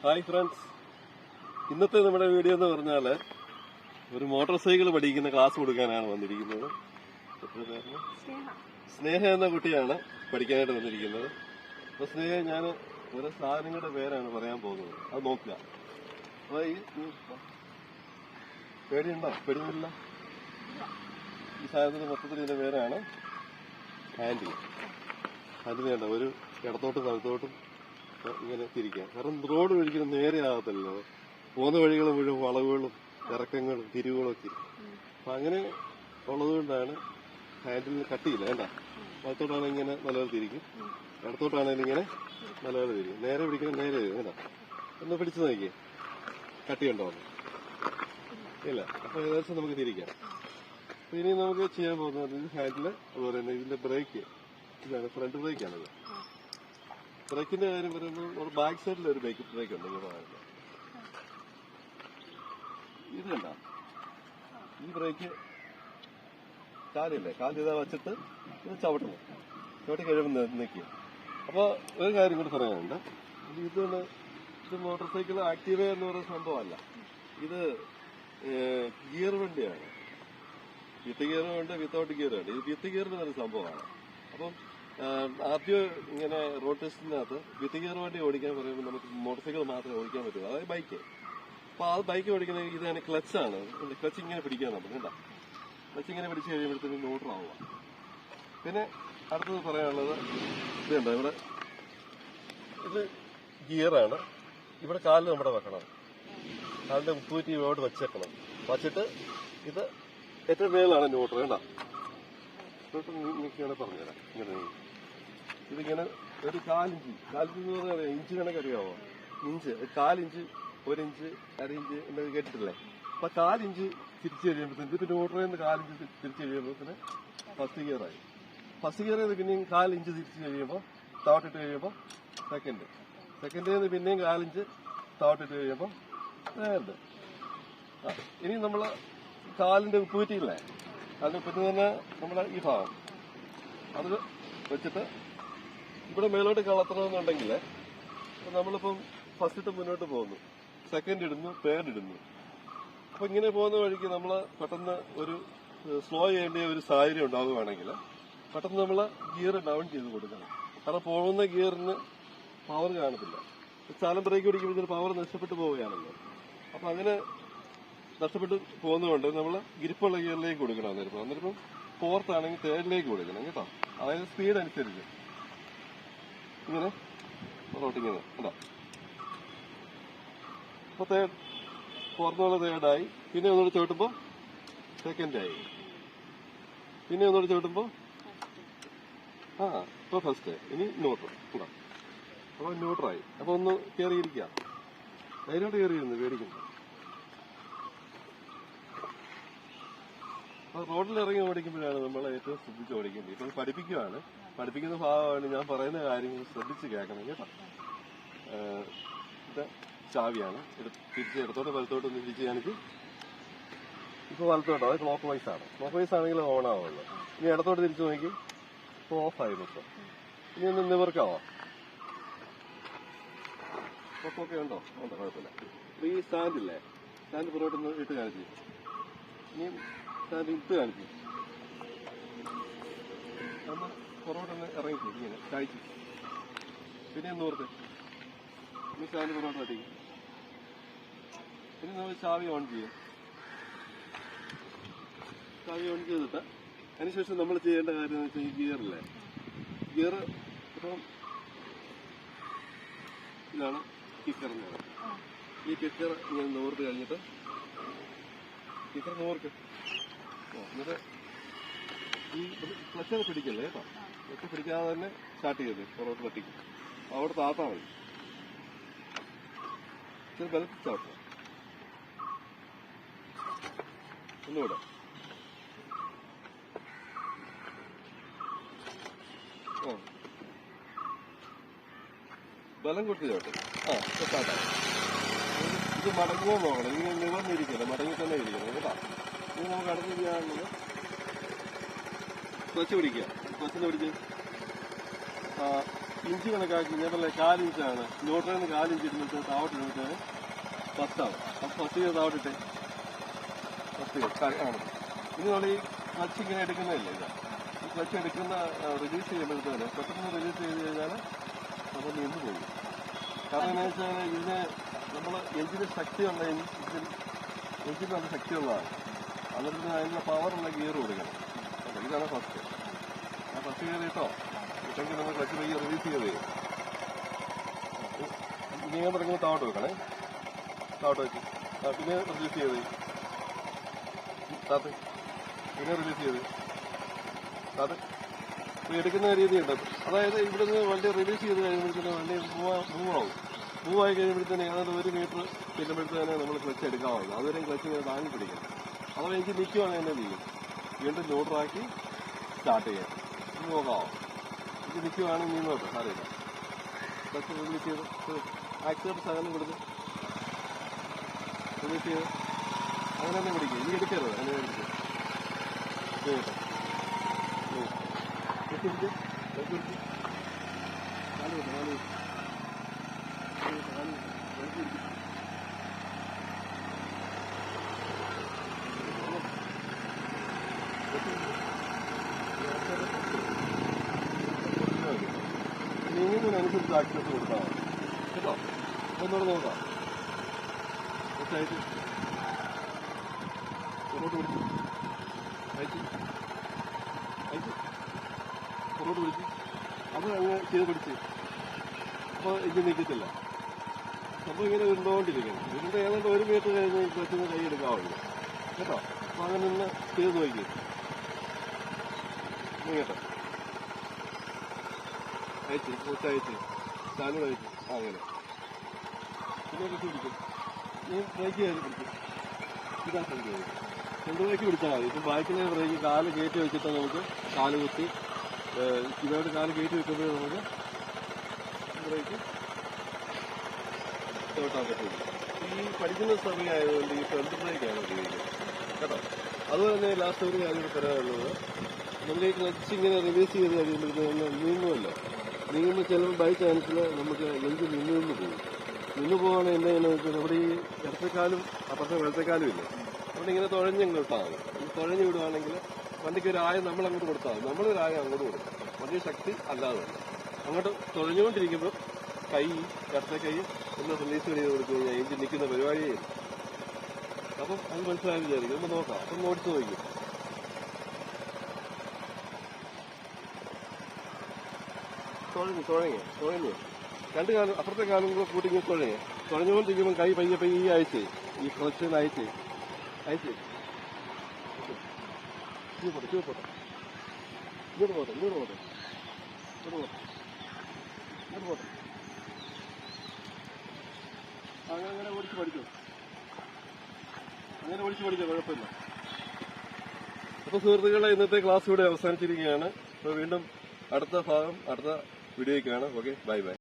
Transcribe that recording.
Hi friends. ഇന്നത്തെ നമ്മുടെ video എന്ന് പറഞ്ഞാൽ ഒരു മോട്ടോർ സൈക്കിൾ പഠിക്കുന്ന ക്ലാസ് കൊടുക്കാനാണ് വന്നിരിക്കുന്നത്? സ്നേഹ. എന്ന കുട്ടിയാണ് പഠിക്കാനായിട്ട് വന്നിരിക്കുന്നത്. അപ്പോൾ സ്നേഹ ഞാൻ ഓരോ സാധനങ്ങളുടെ പേരാണ് പറയാൻ പോകുന്നത്. അത് നോക്കുക. അപ്പോൾ ഈ പേടിയുണ്ടോ? പേടിയൊന്നുമില്ല? ഈ സാധനത്തിന് മൊത്തത്തിൽ ഇതിന്റെ പേരാണ് ഹാൻഡിൽ. ഹാൻഡിൽ വേണ്ട. ഒരു ഇടത്തോട്ടും വലത്തോട്ടും ഇങ്ങനെ തിരിക്കാം. കാരണം റോഡ് ഒരിക്കലും നേരെ ആകത്തില്ലല്ലോ പോകുന്ന വഴികൾ മുഴുവൻ വളവുകളും ഇറക്കങ്ങളും തിരിവുകളും ഒക്കെ അപ്പൊ അങ്ങനെ ഉള്ളതുകൊണ്ടാണ് കൊണ്ടാണ് ഹാൻഡിലിന് കട്ടിയില്ല വേണ്ട. വലത്തോട്ടാണെങ്കിൽ ഇങ്ങനെ നല്ലപോലെ തിരിക്കും. ഇടത്തോട്ടാണെങ്കിൽ ഇങ്ങനെ നല്ലപോലെ തിരിക്കും. നേരെ പിടിക്കണം നേരെ വേണ്ട. ഒന്ന് പിടിച്ചു നോക്കിയേ. കട്ടിയുണ്ടോ? ഇല്ല. അപ്പൊ ഏകദേശം നമുക്ക് തിരിക്കാം. ഇനി നമുക്ക് ചെയ്യാൻ പോകുന്നത് ഹാൻഡിൽ അതുപോലെ തന്നെ ഇതിന്റെ ബ്രേക്ക്. ഇതാണ് ഫ്രണ്ട് ബ്രേക്കാണിത് ബ്രേക്കിന്റെ കാര്യം പറയുമ്പോൾ ഒരു ബാക്ക് സൈഡിൽ ഒരു ബ്രേക്ക് ബ്രേക്ക് ഉണ്ട് പറയുന്നത്. ഇത് ഈ ബ്രേക്ക് കാലില്ലേ? കാൽ ഇതാ വച്ചിട്ട് ഇത് ചവിട്ടണം ചവിട്ടി കഴിയുമ്പോൾ നിൽക്കുക. അപ്പോൾ ഒരു കാര്യം കൂടി പറയാനുണ്ട്. ഇത് ഇതാണ് ഇത് മോട്ടോർ സൈക്കിൾ ആക്റ്റീവ എന്ന് പറയുന്ന സംഭവമല്ല. ഇത് ഗിയർ വണ്ടിയാണ്. വിത്ത് ഗിയറും ഉണ്ട് വിത്തൗട്ട് ഗിയറും ഉണ്ട് ഇത് വിത്ത് ഗിയറിന് ഒരു സംഭവമാണ്. അപ്പം ആദ്യം ഇങ്ങനെ റോഡ് ടെസ്റ്റിനകത്ത് വിത്ത് ഗിയർ വണ്ടി ഓടിക്കാൻ പറയുമ്പോൾ നമുക്ക് മോട്ടോർ സൈക്കിൾ മാത്രമേ ഓടിക്കാൻ പറ്റുള്ളൂ അതായത് ബൈക്ക് അപ്പോൾ ആ ബൈക്ക് ഓടിക്കുന്ന ഇത് തന്നെ ക്ലച്ചാണ് ക്ലച്ച് ഇങ്ങനെ പിടിക്കാൻ നമുക്ക് കണ്ട ക്ലച്ച് ഇങ്ങനെ പിടിച്ച് കഴിയുമ്പോഴത്തേക്കും ന്യൂട്രൽ ആവുക പിന്നെ അടുത്തത് പറയാനുള്ളത് ഇതുണ്ട് ഇവിടെ ഇത് ഗിയറാണ് ഇവിടെ കാലിൽ നമ്മുടെ വെക്കണം കാലിന്റെ ഉപ്പൂറ്റി ഇവിടെ വെച്ചേക്കണം വച്ചിട്ട് ഇത് ഏറ്റവും മേലാണ് ന്യൂട്രൽ വേണ്ട ന്യൂട്രൽ പറഞ്ഞുതരാം ഇങ്ങനെ. ഇതിങ്ങനെ ഒരു കാലിഞ്ച് കാലിഞ്ച് എന്ന് പറഞ്ഞാൽ ഇഞ്ച് കണക്ക് അറിയാമോ ഇഞ്ച്. കാലിഞ്ച് ഒരിഞ്ച് ഇഞ്ച് അര ഇഞ്ച് എന്നൊക്കെ കേട്ടിട്ടില്ലേ? അപ്പൊ കാലിഞ്ച് തിരിച്ചു കഴിയുമ്പോഴത്തേന് പിന്നെ ഓർഡർ ചെയ്യുന്ന കാലിഞ്ച് തിരിച്ചു കഴിയുമ്പോഴത്തേന് ഫസ്റ്റ് ഗിയർ ആയി. ഫസ്റ്റ് ഗിയർ ചെയ്ത് പിന്നെയും കാലിഞ്ച് തിരിച്ചു കഴിയുമ്പോൾ താവട്ടിട്ട് കഴിയുമ്പോൾ സെക്കൻഡ് സെക്കൻഡ് ചെയ്ത് പിന്നെയും കാലിഞ്ച് താവട്ടിട്ട് കഴിയുമ്പോൾ തേർഡ് ആ ഇനി നമ്മൾ കാലിന്റെ ഉപ്പൂറ്റിയില്ലേ അതിന് പിന്നെ തന്നെ നമ്മുടെ ഈ ഭാഗം. അത് വെച്ചിട്ട് ഇവിടെ മേലോട്ട് കളത്തണമെന്നുണ്ടെങ്കിൽ നമ്മളിപ്പം ഫസ്റ്റ് മുന്നോട്ട് പോകുന്നു. സെക്കൻഡ് ഇടുന്നു തേർഡ് ഇടുന്നു. അപ്പൊ ഇങ്ങനെ പോകുന്ന വഴിക്ക് നമ്മൾ പെട്ടെന്ന് ഒരു സ്ലോ ചെയ്യേണ്ട ഒരു സാഹചര്യം ഉണ്ടാവുകയാണെങ്കിൽ പെട്ടെന്ന് നമ്മൾ ഗിയർ ഡൗൺ ചെയ്ത് കൊടുക്കണം. കാരണം പോകുന്ന ഗിയറിന് പവർ കാണത്തില്ല. ചാലം ബ്രേക്ക് പിടിക്കുമ്പോൾ പവർ നഷ്ടപ്പെട്ടു പോവുകയാണല്ലോ. അപ്പൊ അങ്ങനെ നഷ്ടപ്പെട്ട് പോകുന്നതുകൊണ്ട് നമ്മൾ ഗിരിപ്പുള്ള ഗിയറിലേക്ക് കൊടുക്കണം അന്നേരം അന്നേരം ഫോർത്ത് ആണെങ്കിൽ തേർഡിലേക്ക് കൊടുക്കണം കേട്ടോ. അതായത് സ്പീഡ് അനുസരിച്ച്. ഇങ്ങനെ പുറത്തോട്ട് ഇങ്ങനെ കേട്ടോ അപ്പൊ തേർഡ് ഫോർത്തുള്ള തേർഡായി. പിന്നെ ഒന്നുകൂടി ചവിട്ടുമ്പോൾ സെക്കൻഡ് ആയി പിന്നെ ഒന്നുകൂടി ചവിട്ടുമ്പോൾ ആ ഇപ്പൊ ഫസ്റ്റ്. ഇനി ന്യൂട്രൽ. കൂടാം അപ്പൊ ന്യൂട്രായി അപ്പോൾ ഒന്ന് കയറിയിരിക്കാം അതിനോട്ട് കയറിയിരുന്നു പേടിക്കുന്നു അപ്പോൾ റോഡിൽ ഇറങ്ങി ഓടിക്കുമ്പോഴാണ് നമ്മൾ ഏറ്റവും ശ്രദ്ധിച്ച് ഓടിക്കേണ്ടത്. ഇപ്പൊ പഠിപ്പിക്കുകയാണ് പഠിപ്പിക്കുന്ന ഭാഗമാണ് ഞാൻ പറയുന്ന കാര്യങ്ങൾ ശ്രദ്ധിച്ച് കേൾക്കണം കേട്ടോ. ഇത് ചാവിയാണ്. തിരിച്ച് ഇടത്തോട്ട് വലത്തോട്ട് ഒന്ന് തിരിച്ച് എനിക്ക് ഇപ്പൊ വലത്തോട്ടോ അത് ക്ലോക്ക് വൈസ് ആണ്. ക്ലോക്ക് വൈസ് ആണെങ്കിൽ ഓൺ ആവുള്ളൂ. ഇനി ഇടത്തോട്ട് തിരിച്ചു നോക്കി. ഇപ്പൊ ഓഫ് ആയി ഇപ്പൊ. ഇനി ഒന്ന് നിവർക്കാവോ? ഒക്കെ ഉണ്ടോ? ഉണ്ടോ കുഴപ്പമില്ല. ഇപ്പൊ ഈ സ്റ്റാൻഡ് ഇല്ലേ? സ്റ്റാൻഡ് പുറകോട്ടൊന്ന് ഇട്ട് കാണിച്ചു ഇനി സ്റ്റാൻഡ് ഇട്ട് കാണിച്ചു പുറകോട്ടൊന്ന് ഇറങ്ങി ഇങ്ങനെ കഴിച്ചു പിന്നെ ഒന്ന് ഓർത്ത്. ഇനി സ്റ്റാൻഡ് പുറകോട്ട് അടിക്കും ഇനി നമ്മൾ ചാവി ഓൺ ചെയ്യും. ചാവി ഓൺ ചെയ്തിട്ട് അതിനുശേഷം നമ്മൾ ചെയ്യേണ്ട കാര്യം എന്ന് വെച്ചാൽ ഈ ഗിയറില്ലേ ഗിയർ ഇപ്പം ഇതാണ് പറയുന്നത് ഈ കിക്കർ ഇങ്ങനെ നോർത്ത് കഴിഞ്ഞിട്ട് കിക്കർ നോർക്ക്. എന്നിട്ട് ഈ ക്ലച്ചൊക്കെ പിടിക്കല്ലേ കേട്ടോ? ക്ലച്ച് പിടിക്കാതെ തന്നെ സ്റ്റാർട്ട് ചെയ്തത് പുറകോട്ട് പറ്റിക്കും അവിടെ താത്താ മതി. ഇച്ചിരി ബലത്തിൽ ചാട്ടുക ഒന്നുകൂടെ. ഓ ബലം കൊടുത്ത് ചോട്ടെ. ആ ഇപ്പൊ സ്റ്റാർട്ടായി ഇത് മടങ്ങുമോ നോക്കണം. ഇങ്ങനെ നിവർന്നിരിക്കണം മടങ്ങി തന്നെ ഇരിക്കണം കേട്ടോ. ഇനി നമുക്ക് അടുത്ത് ചെയ്യാനുള്ളത് ക്ലച്ച് പിടിക്കുക ക്ലച്ചിന് പിടിച്ച് ഇഞ്ച് കണക്കാക്കി ഞാൻ പറഞ്ഞ കാലിഞ്ചാണ് ന്യൂട്രലിൽ നിന്ന് കാലിഞ്ച് ഇരുന്നിട്ട് താവട്ട് ഇടുമ്പോൾ പത്താണ് അപ്പം പത്ത് ചെയ്ത് താവട്ടിട്ടെ പത്ത് ആണ് ഇനി നമ്മൾ ഈ ക്ലച്ച് ഇങ്ങനെ എടുക്കുന്നതല്ലേ ഇത്? ഈ ക്ലച്ച് എടുക്കുന്ന റിലീസ് ചെയ്യുമ്പോഴത്തേന് പെട്ടെന്ന് റിലീസ് ചെയ്ത് കഴിഞ്ഞാൽ നമ്മൾ നിന്ന് പോകും. കാരണം എന്താ വെച്ചാൽ ഇതിന് നമ്മൾ എഞ്ചിന് ശക്തിയുള്ള എഞ്ചിൻ എഞ്ചിന് നല്ല ശക്തിയുള്ളതാണ്. അതുകൊണ്ട് അതിനുള്ള പവറുള്ള ഗിയർ കൊടുക്കണം. ഇതാണ് ഫസ്റ്റ് ആ ഫസ്റ്റ് ഗിയർ കേട്ടോ ഇല്ലെങ്കിൽ നമ്മൾ ക്ലച്ച് പയ്യെ റിലീസ് ചെയ്ത് ഇങ്ങനെ തുടങ്ങുമ്പോൾ താവട്ട് വെക്കണേ. താവട്ട് വെച്ച് പിന്നെ റിലീസ് ചെയ്ത്. താത്ത്. പിന്നെ റിലീസ് ചെയ്ത്. താത്ത്. എടുക്കുന്ന രീതിയുണ്ട്. അതായത് ഇവിടുന്ന് വണ്ടി റിലീസ് ചെയ്ത് കഴിയുമ്പോഴത്തേക്കും വണ്ടി മൂവ് മൂവ് ആവും. മൂവ് ആയി കഴിയുമ്പോഴത്തേന് ഏതാണ്ട് ഒരു മീറ്റർ പിന്നുമ്പോഴത്തേനെ നമ്മൾ ക്ലച്ച് എടുക്കാവുള്ളൂ. അതുവരെയും ക്ലച്ച് താങ്ങി പിടിക്കണം. അപ്പോൾ എനിക്ക് നിൽക്കുവാണെങ്കിൽ എന്നെ ചെയ്യും വീണ്ടും ലോഡറാക്കി സ്റ്റാർട്ട് ചെയ്യാം. ഇത് നോക്കാവോ എനിക്ക് നിൽക്കുവാണെങ്കിൽ നീങ്ങോട്ടെ സാറില്ല ബസ് റിലീസ് ചെയ്ത് ആക്സിഡന്റ് സാധനം കൊടുത്ത്. റിലീസ് ചെയ്ത്. അങ്ങനെ തന്നെ പിടിക്കും. ഇനി എടുക്കരുത് അങ്ങനെ എടുക്കും കേട്ടോ. പിടിച്ച് പിടിച്ച് പിടിച്ച് കാൽ വിട്ടു കാൽ വിട്ടു കാൽ വിട്ടു കാൽ വിട്ടു വെളുത്ത് പിടിച്ച് നീങ്ങുന്നതിനനുസരിച്ച് ആക്സസ് കൊടുത്താൽ മതി കേട്ടോ ഒന്നുകൂടെ നോക്കാം ഒറ്റായിട്ട് പുറകോട്ട് പിടിച്ചു അയച്ചു അയച്ച് പുറകോട്ട് പിടിച്ച് അത് അങ്ങ് ചെയ്ത് പിടിച്ച് അപ്പോൾ ഇത് നിൽക്കത്തില്ല അപ്പോൾ ഇങ്ങനെ ഉരുണ്ടോണ്ടിരിക്കണം ഇതിന്റെ ഏതാണ്ട് ഒരു മീറ്റർ കഴിഞ്ഞ് കൊച്ചിന് കൈ എടുക്കാവുള്ളൂ കേട്ടോ അപ്പോൾ അങ്ങനെ നിന്ന് ചെയ്ത് നോക്കി നീങ്ങട്ടെ вот эти. ചാനൽ эти. А, അങ്ങനെ. പിന്നെ കുത്തി പിടിക്കും. നീ ബ്രേക്ക് ചെയ്ത് പിടിക്കും. ഇതാ സംഭവം രണ്ട് ബ്രേക്ക് പിടിച്ചാൽ മതി. ഇപ്പം ബാക്കിലെ ബ്രേക്ക് കാൽ കയറ്റി വെച്ചിട്ട് നമുക്ക് കാൽ കുത്തി ഇതോട് കാൽ കയറ്റി വെക്കുമ്പോൾ നമുക്ക് ബ്രേക്ക് ചോട്ടാൻ പറ്റും ഈ പഠിക്കുന്ന സമയമായതുകൊണ്ട് ഈ ഫ്രണ്ട് ബ്രേക്കാണ് ഉപയോഗിക്കുന്നത്. കേട്ടോ? അതുപോലെ തന്നെ ലാസ്റ്റ് ഒരു കാര്യം പറയാനുള്ളത്. നമ്മൾ ക്ലച്ച് ഇങ്ങനെ റിലീസ് ചെയ്ത് കഴിയുമ്പോഴത്തേക്കും നീങ്ങുമല്ലോ. നീങ്ങുമ്പോൾ ചിലപ്പോൾ ബൈ ചാൻസിൽ നമുക്ക് ലെഞ്ച് നിന്ന് നിന്ന് പോകും നിന്ന് പോകാണ് ചെയ്യുന്നത് വെച്ചാൽ നമ്മുടെ ഈ ഇടത്തേക്കാലും അപ്പുറത്തെ വെള്ളത്തേക്കാലും ഇല്ല? അവിടെ ഇങ്ങനെ തുഴഞ്ഞങ്ങ് ഈ തുഴഞ്ഞു വിടുവാണെങ്കിൽ വണ്ടിക്ക് ഒരു ആയം നമ്മൾ അങ്ങോട്ട് കൊടുത്താൽ നമ്മൾ നമ്മളൊരു ആയം അങ്ങോട്ട് കൊടുക്കും. വണ്ടി ശക്തി അല്ലാതെ അങ്ങോട്ട് തുഴഞ്ഞുകൊണ്ടിരിക്കുമ്പോൾ കൈ ഇടത്തെ കൈ ഒന്ന് റിലീസ് ചെയ്ത് കൊടുത്തു കഴിഞ്ഞാൽ എഞ്ചിൻ നിൽക്കുന്ന പരിപാടിയേ. അപ്പം അത് മനസ്സിലായി വിചാരിക്കും. ഒന്ന് നോക്കാം. അപ്പം ഓടിച്ചു നോക്കും തുഴഞ്ഞു തുഴങ്ങി തുഴഞ്ഞു. രണ്ട് കാലം അപ്പുറത്തെ കാലം കൂടെ കൂട്ടി ഇങ്ങനെ തുഴഞ്ഞുകൊണ്ടിരിക്കുമ്പോൾ കൈ പയ്യെ പയ്യെ അയച്ച് ഈ കുറച്ച് അയച്ച് അയച്ച് പോട്ടെ പോട്ടെ. ഇങ്ങോട്ട് പോട്ടെ ഇങ്ങോട്ട് പോട്ടെ. ഇങ്ങോട്ട് പോട്ടെ. ഇങ്ങോട്ട് പോട്ടെ. അങ്ങനെ അങ്ങനെ ഓടിച്ച് പഠിച്ചു അങ്ങനെ ഓടിച്ച് പഠിക്കാം കുഴപ്പമില്ല. അപ്പോൾ സുഹൃത്തുക്കളെ ഇന്നത്തെ ക്ലാസ് ഇവിടെ അവസാനിച്ചിരിക്കുകയാണ്. അപ്പോൾ വീണ്ടും അടുത്ത ഭാഗം അടുത്ത വീഡിയോയ്ക്കാണ് ഓക്കെ ബൈ ബൈ